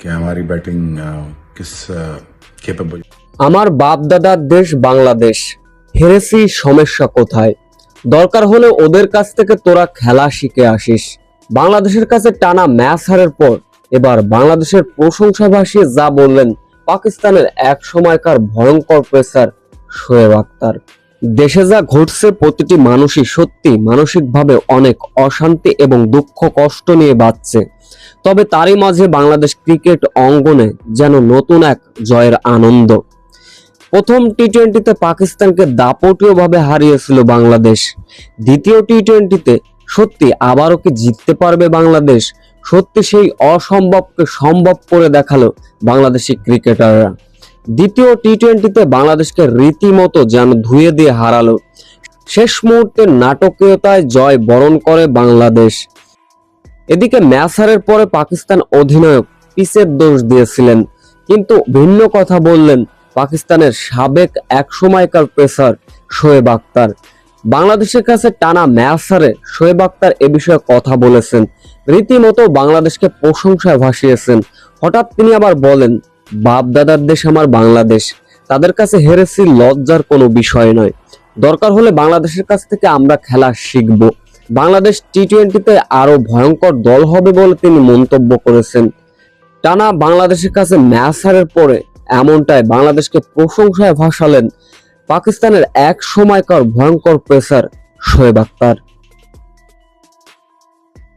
कि हमारी बैटिंग अ, किस केपेबल আমার বাপ দাদার দেশ বাংলাদেশ হেরেছি সমস্যা কোথায় দরকার হলে ওদের কাছ থেকে তোরা খেলা শিখে আসিস বাংলাদেশের কাছে টানা ম্যাচ হারের পর এবার বাংলাদেশের প্রশংসা ভাসিয়ে যা বললেন পাকিস্তানের এক সময়কার ভয়ঙ্কর পেসার শোয়েব আক্তার দেশে যা ঘটছে প্রতিটি মানুষই সত্যি মানসিকভাবে অনেক অশান্তি এবং দুঃখ, কষ্ট নিয়ে বাঁচছে। তবে তারই মাঝে বাংলাদেশ ক্রিকেট অঙ্গনে যেন নতুন এক জয়ের আনন্দ। প্রথম টি টোয়েন্টিতে পাকিস্তানকে দাপটীয়ভাবে হারিয়েছিল বাংলাদেশ। দ্বিতীয় টি টোয়েন্টিতে সত্যি আবারও কি জিততে পারবে বাংলাদেশ? সত্যি সেই অসম্ভবকে সম্ভব করে দেখাল বাংলাদেশি ক্রিকেটাররা। দ্বিতীয় টি টোয়েন্টিতে বাংলাদেশকে রীতিমতো যেন ধুয়ে দিয়ে হারালো। শেষ মুহূর্তে নাটকীয়তায় জয় বরণ করে বাংলাদেশ। এদিকে ম্যাচ হারের পরে পাকিস্তান অধিনায়ক পিসের দোষ দিয়েছিলেন, কিন্তু ভিন্ন কথা বললেন পাকিস্তানের সাবেক এক সময়কার পেসার শোয়েব আক্তার বাংলাদেশের কাছে টানা ম্যাচ হারে শোয়েব আক্তার এ বিষয়ে কথা বলেছেন, রীতিমতো বাংলাদেশকে প্রশংসায় ভাসিয়েছেন। হঠাৎ তিনি আবার বলেন বাপ দাদার দেশ আমার বাংলাদেশ। তাদের কাছে হেরেছি লজ্জার কোনো বিষয় নয়। দরকার হলে বাংলাদেশের কাছ থেকে আমরা খেলা শিখব। বাংলাদেশ টি টোয়েন্টিতে আরও ভয়ঙ্কর দল হবে বলে তিনি মন্তব্য করেছেন। টানা বাংলাদেশের কাছে ম্যাচ হারের পরে এমনটাই বাংলাদেশকে প্রশংসায় ভাসালেন পাকিস্তানের এক সময়কার ভয়ঙ্কর পেসার শোয়েব আক্তার।